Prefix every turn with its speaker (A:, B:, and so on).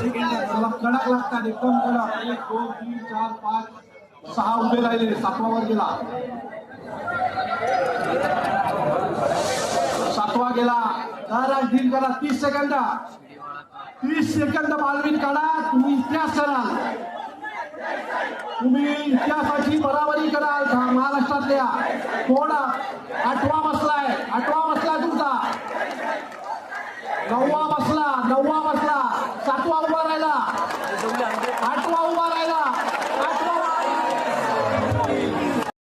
A: चला कडक लागतात. एकदम कडक एक दोन तीन चार पाच सहा उभे राहिले. सातवा गेला. सातवा गेला. दादा डील करा. तीस सेकंद. तीस सेकंद बालवीत काढा. तुम्ही इतिहास कराल. तुम्ही इतिहासाची बराबरी कराल. महाराष्ट्रातल्या कोण? आठवा बसलाय. आठवा बसलाय तुमचा. नववा बसला. नववा बसला. सातवा